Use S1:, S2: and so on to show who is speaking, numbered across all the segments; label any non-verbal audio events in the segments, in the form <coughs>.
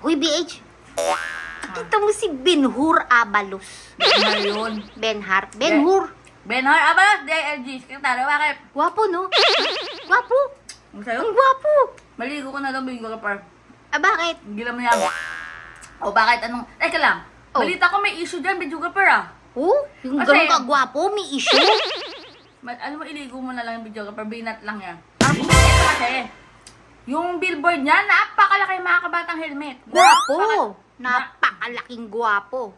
S1: Uy, BH. Nakita mo si Benhur Abalos.
S2: Benhar yun.
S1: Benhar. Benhur.
S2: Benhar, aba, DLG, sekretary, bakit?
S1: Gwapo, no? Gwapo.
S2: Ang sa'yo?
S1: Ang gwapo.
S2: Maligo ko na daw, bigo ka par.
S1: Ah, bakit?
S2: Gila mo yan. O bakit anong, teka lang.
S1: Oh.
S2: Balita ko may issue dyan, Bidyo per ah.
S1: Oh, yung
S2: Kasi-
S1: ganun kagwapo, may issue.
S2: Ma- alam mo, iligo mo na lang yung video per binat lang yan. Ito kasi, yung billboard niya, napakalaki mga kabatang helmet. Napaka-
S1: Napakalaking gwapo.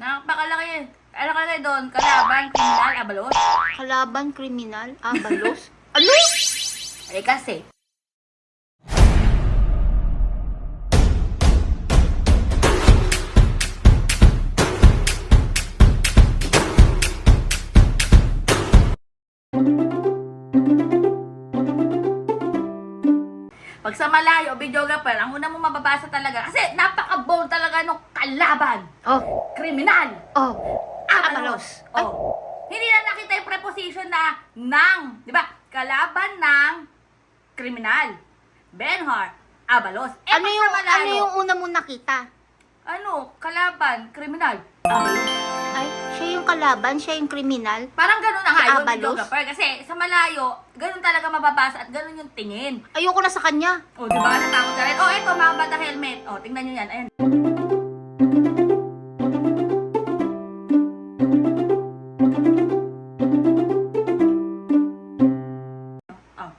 S2: Napakalaki. Ano ka doon? Kalaban, kriminal, abalos?
S1: Kalaban, kriminal, abalos. <laughs> ano?
S2: Eh kasi, pag sa malayo, videographer, ang una mo mababasa talaga, kasi napaka-bold talaga nung kalaban,
S1: Oh,
S2: kriminal,
S1: oh.
S2: abalos.
S1: Ay.
S2: Oh. Hindi na nakita yung preposition na nang, di ba? Kalaban ng kriminal. Benhar, abalos. Eh,
S1: Ano
S2: pag
S1: yung,
S2: sa malayo,
S1: ano yung una mo nakita?
S2: ano, kalaban, kriminal, abalos.
S1: Ay, siya yung kalaban, siya yung kriminal.
S2: Parang ganun na nga
S1: Si
S2: yun,
S1: Abalos?
S2: videographer. Kasi sa malayo, ganun talaga mababasa at ganun yung tingin.
S1: Ayoko na sa kanya.
S2: O, di ba? Natakot ka rin. O, eto, mga bata helmet. O, tingnan nyo yan. Ayan. Oh.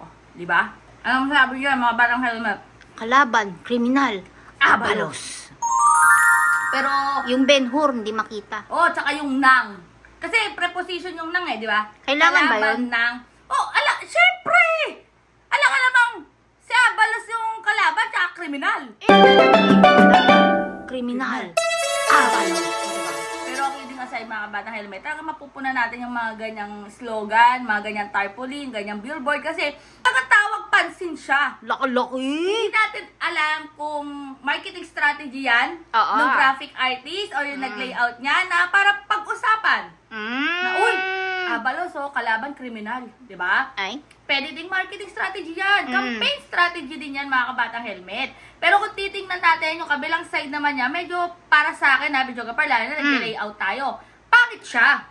S2: Oh, di ba? Anong sabi nyo, mga batang helmet?
S1: Kalaban, kriminal,
S2: Abalos. Pero,
S1: Yung Ben-Hur, hindi makita.
S2: oh, tsaka yung nang. Kasi preposition yung nang eh, di ba?
S1: Kailangan ba
S2: Kalaban
S1: yun?
S2: Nang. Oh, ala, syempre! Ala ka namang, si Abalos yung kalaban, tsaka kriminal.
S1: Kriminal.
S2: Abalos. Pero okay din aside mga kabata helmet, talaga mapupuna natin yung mga ganyang slogan, mga ganyang tarpaulin, ganyang billboard kasi tagatawag pansin siya.
S1: Laki-laki.
S2: Hindi natin alam kung marketing strategy yan
S1: Oo.
S2: ng graphic artist o yung
S1: Mm.
S2: nag-layout niya na para pag-usapan.
S1: Mm.
S2: Na, uy, Abalos, oh, kalaban kriminal, di ba?
S1: Ay,
S2: Pwede ding marketing strategy yan.
S1: Mm.
S2: Campaign strategy din yan, mga kabatang helmet. Pero kung titingnan natin yung kabilang side naman niya, medyo para sa akin, ha, Bidyo Gapar, lalo na
S1: Mm.
S2: nag-layout tayo. Pangit siya.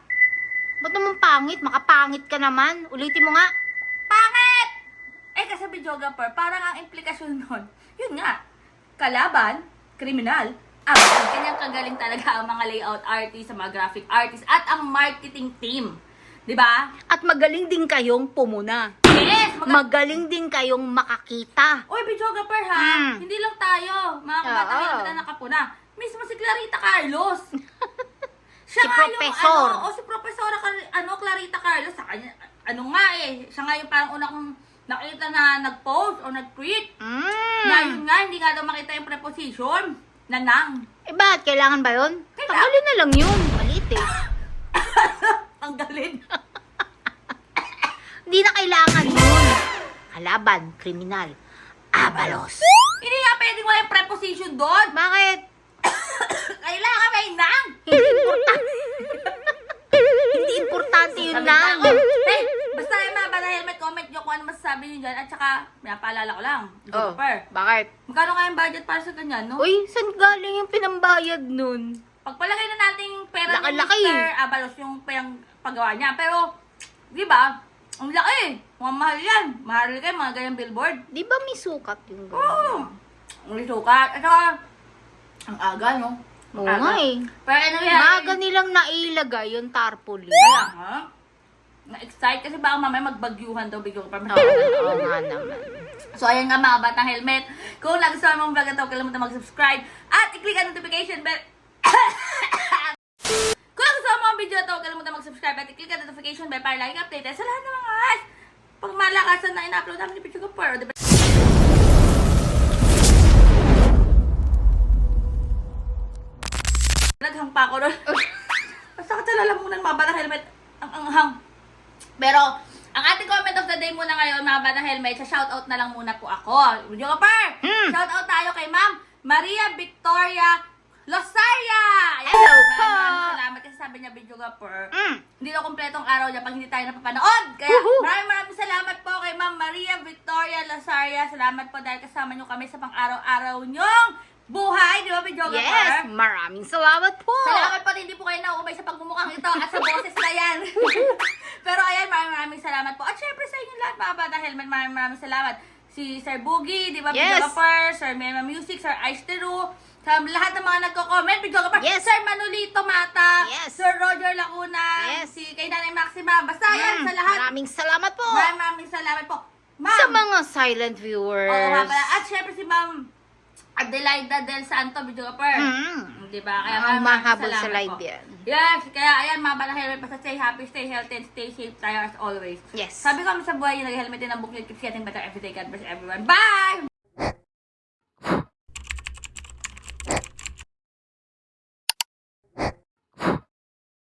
S1: ba't naman pangit? Makapangit ka naman. Ulitin mo nga.
S2: Gapar, parang ang implikasyon <laughs> nun, yun nga, kalaban, kriminal, ah, kanyang kagaling talaga ang mga layout artist, ang mga graphic artist, at ang marketing team. Di ba?
S1: At magaling din kayong pumuna.
S2: Yes! Mag-
S1: Magaling din kayong makakita.
S2: Uy, videographer ha,
S1: Mm.
S2: hindi lang tayo, mga kabata
S1: Oo.
S2: helmet na nakapuna. Mismo si Clarita Carlos. <laughs>
S1: Si
S2: nga
S1: Professor.
S2: Yung, ano, o si Profesora Car- ano, Clarita Carlos, sa kanya, ano nga eh, siya nga yung parang una kong nakita na nag-post o nag-tweet.
S1: Mm.
S2: Na yun nga, hindi nga daw makita yung preposition na nang.
S1: Eh, bakit? Kailangan ba yun?
S2: Kailangan.
S1: Tanggalin na lang yun. Malit eh. <laughs>
S2: Ang galing.
S1: Hindi na kailangan yun. Kalaban, kriminal, abalos.
S2: hindi nga pwedeng wala yung preposition doon.
S1: Bakit? <coughs>
S2: Kailangan may nang.
S1: Hindi importante. Hindi importante yun
S2: Sabi
S1: lang.
S2: ko, Eh, basta yung mga bata helmet, comment nyo kung ano masasabi nyo dyan. At saka, pinapaalala ko lang,
S1: Oh,
S2: Super.
S1: bakit?
S2: Magkano kayang budget para sa ganyan, no?
S1: Uy, saan galing yung pinambayad nun?
S2: Pagpalagay na natin yung pera ni
S1: Laki-laki.
S2: Mr. Abalos yung pang paggawa niya. Pero, di ba? Ang laki. Mga mahal yan. Mahal kayo mga ganyang billboard.
S1: Di ba may sukat yung
S2: Oo.
S1: gano'n?
S2: Ang sukat. At saka, ang aga, no?
S1: Oo
S2: Ang
S1: nga eh.
S2: Pero ano yan?
S1: Maga nilang nailagay yung tarpaulin.
S2: Kaya, ha? Na-excite kasi baka mamaya magbagyuhan daw bigyo pa.
S1: Oo, oo nga naman.
S2: So, ayan nga mga batang helmet. Kung nagustuhan mong vlog ito, kalimutan mag-subscribe at i-click ang notification bell. <coughs> Kung nagustuhan mo ang video ito, kalimutan mag-subscribe at i-click ang notification bell para lagi updated sa lahat ng mga pag malakasan na in-upload namin ni Pichu Kapar. Diba? Naghang pa ako nun. <laughs> Basta ka lalamunan mga batang helmet. Ang anghang. Pero, ang ating comment of the day muna ngayon, mga batang helmet, sa shoutout na lang muna po ako. Video ka par!
S1: Hmm.
S2: Shoutout tayo kay Ma'am Maria Victoria Losaria! Ayan,
S1: Hello po.
S2: Salamat kasi sabi niya, video ka par.
S1: Mm.
S2: Hindi daw kompletong araw niya pag hindi tayo napapanood. Kaya
S1: Woohoo!
S2: maraming maraming salamat po kay Ma'am Maria Victoria Losaria. Salamat po dahil kasama niyo kami sa pang-araw-araw niyong buhay, di ba, Videographer?
S1: Yes, maraming salamat po.
S2: Salamat po hindi po kayo nauumay sa pagmumukhang ito at sa boses na yan. Pero ayan, maraming maraming salamat po. At syempre sa inyo lahat, mga bata helmet, maraming maraming salamat. Si Sir Boogie, di ba,
S1: Yes.
S2: Videographer, Sir Mema Music, Sir Ice Teru, sa lahat ng mga nagko-comment, Videographer,
S1: Yes.
S2: Sir Manolito Mata,
S1: Yes.
S2: Sir Roger Lacuna,
S1: Yes.
S2: si kay Nanay Maxima, basta yan
S1: Mm,
S2: sa lahat.
S1: Maraming salamat po.
S2: Maraming maraming salamat po. Ma'am,
S1: Sa mga silent viewers.
S2: Oo nga pala. At syempre si Ma'am Adelaida Del Santo, Videographer.
S1: Mm.
S2: Di ba? Kaya
S1: Ang
S2: maraming
S1: mahabol sa live
S2: po.
S1: yan.
S2: Yes, kaya ayan mga bala helmet, basta stay happy, stay healthy, and stay safe tayo as always.
S1: Yes.
S2: Sabi ko sa buhay yung nag-helmet din ang bukid, keep getting better every day. God bless everyone. Bye!